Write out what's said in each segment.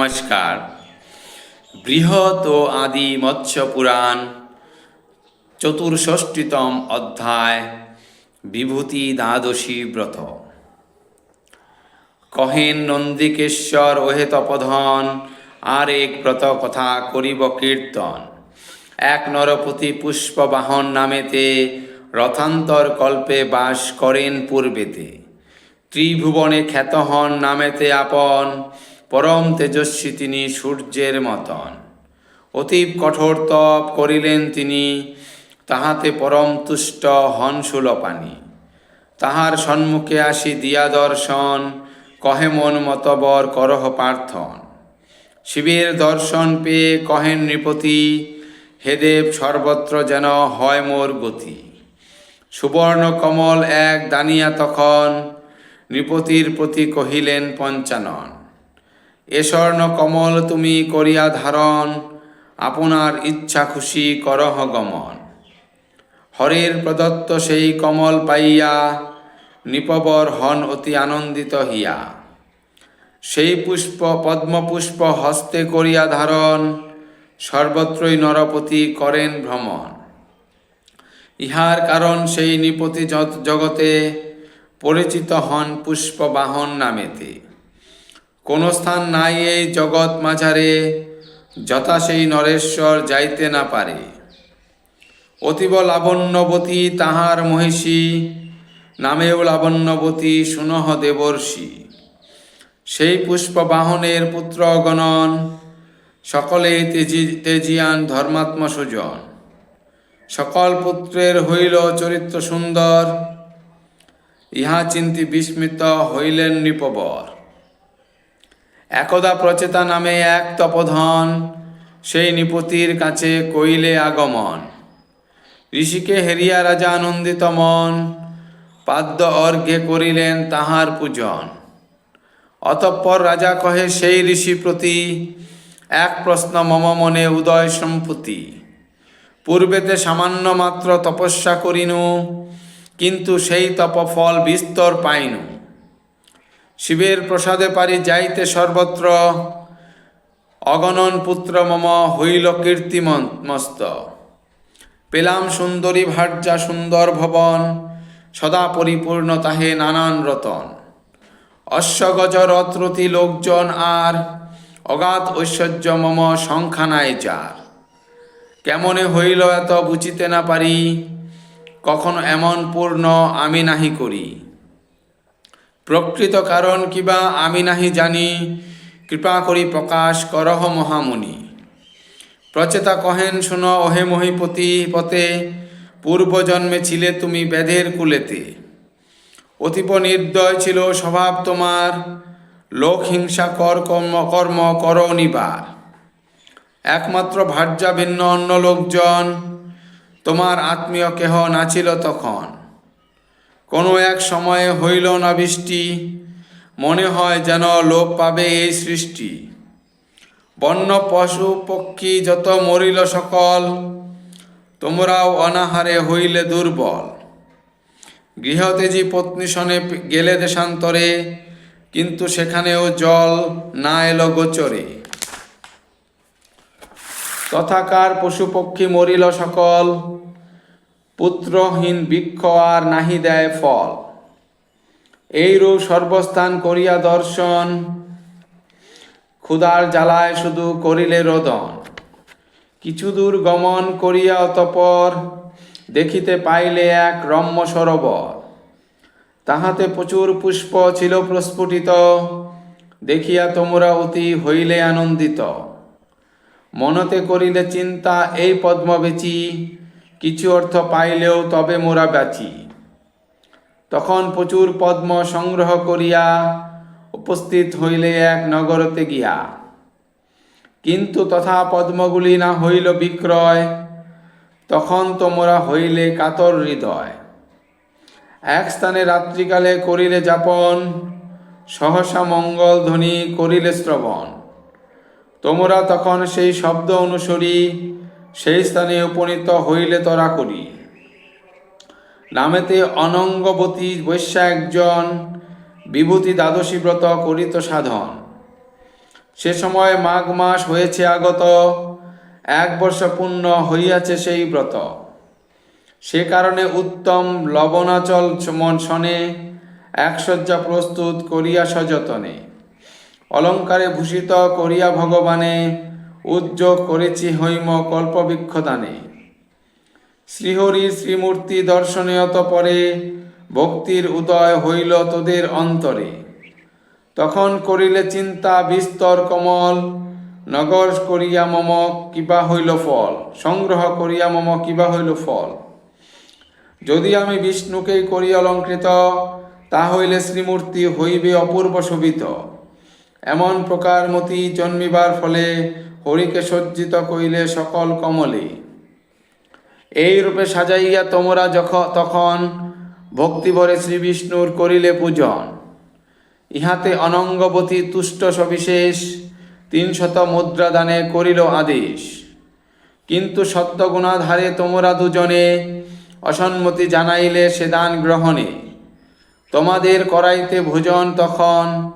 নমস্কার। বৃহৎ ও আদি মৎস্য পুরাণ চতুর্ষষ্টিতম অধ্যায়, বিভূতি দ্বাদশী ব্রত। কহেন নন্দিকেশ্বর, ওহে তপধন আর এক ব্রত কথা করিব কীর্তন। এক নরপতি পুষ্পবাহন নামেতে রথান্তর কল্পে বাস করেন পূর্বেতে। ত্রিভুবনে খ্যাত হন নামেতে আপন পরম তেজস্বী তিনি সূর্যের মতন। অতীব কঠোর তপ করিলেন তিনি, তাহাতে পরম তুষ্ট হন সুলপানি। তাহার সম্মুখে আসি দিয়া দর্শন, কহে মন মতবর করহ প্রার্থন শিবের দর্শন পেয়ে কহেন নৃপতি হেদেব সর্বত্র যেন হয় মোর গতি। সুবর্ণ কমল এক দানিয়া তখন, নৃপতির প্রতি কহিলেন পঞ্চানন। এ স্বর্ণ কমল তুমি করিয়া ধারণ, আপনার ইচ্ছা খুশি করহ গমন। হরের প্রদত্ত সেই কমল পাইয়া নৃপবর হন অতি আনন্দিত হিয়া। সেই পুষ্প পদ্মপুষ্প হস্তে করিয়া ধারণ, সর্বত্রই নরপতি করেন ভ্রমণ। ইহার কারণ সেই নৃপতি জগতে পরিচিত হন পুষ্পবাহন নামেতে। কোন স্থান নাই এই জগৎ মাঝারে, যথা সেই নরেশ্বর যাইতে না পারে। অতীব লাবণ্যবতী তাহার মহিষী, নামেও লাবণ্যবতী সুনহ দেবর্ষি। সেই পুষ্পবাহনের পুত্র গণন সকলে তেজি, তেজিয়ান ধর্মাত্ম সুজন। সকল পুত্রের হইল চরিত্র সুন্দর, ইহা চিন্তি বিস্মিত হইলেন নৃপবর। একদা প্রচেতা নামে এক তপধন, সেই নিপতির কাছে কইলে আগমন। ঋষিকে হেরিয়া রাজা আনন্দিত মন, পাদ্য অর্ঘ্যে করিলেন তাহার পূজন। অতঃপর রাজা কহে, সেই ঋষি প্রতি এক প্রশ্ন মম মনে উদয় সম্পতি পূর্বেতে সামান্য মাত্র তপস্যা করিনু, কিন্তু সেই তপফল বিস্তর পাইনু। শিবের প্রসাদে পারি যাইতে সর্বত্র। অগণন পুত্র মম হইল কীর্তিমস্ত পেলাম সুন্দরী ভার্যা সুন্দর ভবন, সদা পরিপূর্ণ তাহে নানান রতন। অশ্বগজ রথরথী লোকজন আর, অগাধ ঐশ্বর্য মম সংখ্যা নাই যার। কেমনে হইল এত বুঝিতে না পারি, কখনো এমন পূর্ণ আমি নাহি করি। প্রকৃত কারণ কিবা আমি নাহি জানি, কৃপা করি প্রকাশ করহ মহামুনি। প্রচেতা কহেন, শুন ওহে মহিপতি পতে পূর্বজন্মে ছিলে তুমি বেদের কুলেতে। অতীব নির্দয় ছিল স্বভাব তোমার লোক হিংসা কর কর্ম কর্ম কর নিবার একমাত্র ভার্যা ভিন্ন অন্য লোকজন তোমার আত্মীয় কেহ নাছিল তখন। কোনো এক সময়ে হইল না বৃষ্টি। মনে হয় যেন লোপ পাবে এই সৃষ্টি। বন্য পশু পক্ষী যত মরিল সকল, তোমরাও অনাহারে হইলে দুর্বল। গৃহতেজি পত্নী সনে গেলে দেশান্তরে, কিন্তু সেখানেও জল না এলো গোচরে। তথাকার পশু পক্ষী মরিল সকল পুত্রহীন বৃক্ষ আর নাহি দেয় ফল। এইরূপ সর্বস্থান করিয়া দর্শন, ক্ষুধার জ্বালায় শুধু করিলে রোদন। কিছু দূর গমন করিয়া অতপর দেখিতে পাইলে এক রম্য সরোবর। তাহাতে প্রচুর পুষ্প ছিল প্রস্ফুটিত, দেখিয়া তোমরা অতি হইলে আনন্দিত। মনতে করিলে চিন্তা, এই পদ্ম বেচি কিছু অর্থ পাইলেও তবে মোরা বাঁচি। তখন প্রচুর পদ্ম সংগ্রহ করিয়া উপস্থিত হইলে এক নগরতে গিয়া। কিন্তু তথা পদ্মগুলি না হইল বিক্রয়, তখন তোমরা হইলে কাতর হৃদয়। এক স্থানে রাত্রিকালে করিলে যাপন, সহসা মঙ্গল ধ্বনি করিলে শ্রবণ। তোমরা তখন সেই শব্দ অনুসরি সেই স্থানে উপনীত হইলে তরা করি। নামেতে অনঙ্গবতী বৈশ্যা একজন বিভূতি দ্বাদশী ব্রত করিত সাধন। সে সময় মাঘ মাস হয়েছে আগত, এক বর্ষ পূর্ণ হইয়াছে সেই ব্রত। সে কারণে উত্তম লবণাচল মনসনে এক শয্যা প্রস্তুত করিয়া সযতনে। অলঙ্কারে ভূষিত করিয়া ভগবানে উদ্যোগ করেছি হৈম কল্পবৃক্ষদানে। শ্রীহরির শ্রীমূর্তি দর্শনীয়ত পরে ভক্তির উদয় হইল তোদের অন্তরে। তখন করিলে চিন্তা, বিস্তর, কমল, নগর করিয়া মম কিবা হইল ফল, সংগ্রহ করিয়া মম কিবা হইল ফল। যদি আমি বিষ্ণুকেই করি অলঙ্কৃত, তা হইলে শ্রীমূর্তি হইবে অপূর্ব শোভিত। এমন প্রকার মতি জন্মিবার ফলে হরিকে সজ্জিত কইলে সকল কমলে। এই রূপে সাজাইয়া তোমরা যখ তখন ভক্তিভরে শ্রী বিষ্ণুর করিলে পূজন। ইহাতে অনঙ্গবতী তুষ্ট সবিশেষ তিনশত মুদ্রা দানে করিল আদেশ। কিন্তু সত্যগুণাধারে তোমরা দুজনে অসম্মতি জানাইলে সে দান গ্রহণে। তোমাদের করাইতে ভোজন তখন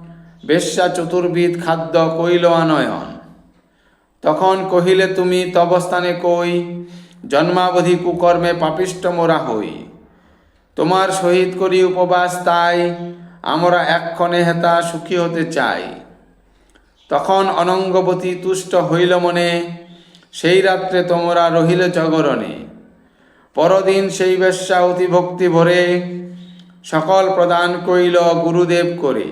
বেশ্যা চতুর্বিধ খাদ্য কইল আনয়ন। তখন কহিলে তুমি তবস্থানে কই, জন্মাবধি কুকর্মে পাপিষ্ট মোরা হই। তোমার সহিত করি উপবাস তাই আমরা এক্ষণে হেতা সুখী হতে চাই। তখন অনঙ্গবতী তুষ্ট হইল মনে, সেই রাত্রে তোমরা রহিল জগরণে। পরদিন সেই বেশ্যা অতি ভক্তি ভরে সকল প্রদান কইল গুরুদেব করে।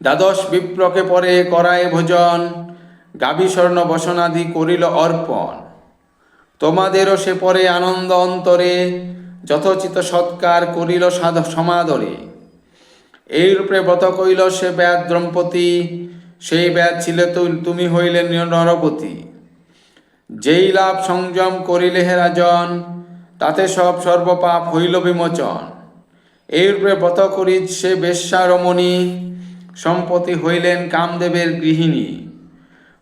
দ্বাদশ বিপ্রকে পরে করায় ভোজন গাভী স্বর্ণ বসনাদি করিল অর্পণ। তোমাদেরও সে পরে আনন্দ অন্তরে, যথোচিত সৎকার করিল সাধ সমাদরে। এইরূপে ব্রত কইল সে ব্যাদ দ্রৌপদী, সেই ব্যাদ ছিলে তুমি হইলে নরপতি। যেই লাভ সংযম করিলে হে রাজন, তাতে সব সর্বপাপ হইল বিমোচন। এইরূপে ব্রত করি সে বেশ্যা রমণী সম্পত্তি হইলেন কামদেবের গৃহিণী।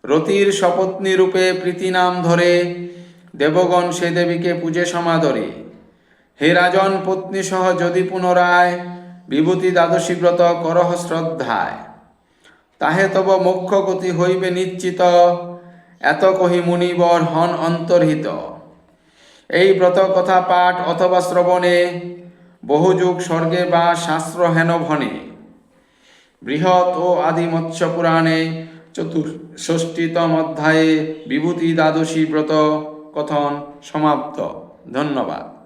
রতির শপত্নী রূপে প্রীতি নাম ধরে দেবগণ সে দেবীকে পূজে সমাদরে। হে রাজন পত্নী সহ যদি পুনরায় বিভূতি দ্বাদশী ব্রত করহ শ্রদ্ধায়। তাহে তব মোক্ষ গতি হইবে নিশ্চিত, এত কহি মুনিবর হন অন্তর্হিত। এই ব্রত কথা পাঠ অথবা শ্রবণে বহুযুগ স্বর্গে বা শাস্ত্র হেন ভনে। বৃহৎ ও আদি মৎস্য পুরাণে চতুর্ষষ্টিতম অধ্যায়ে বিভূতি দ্বাদশী ব্রত কথন সমাপ্ত। ধন্যবাদ।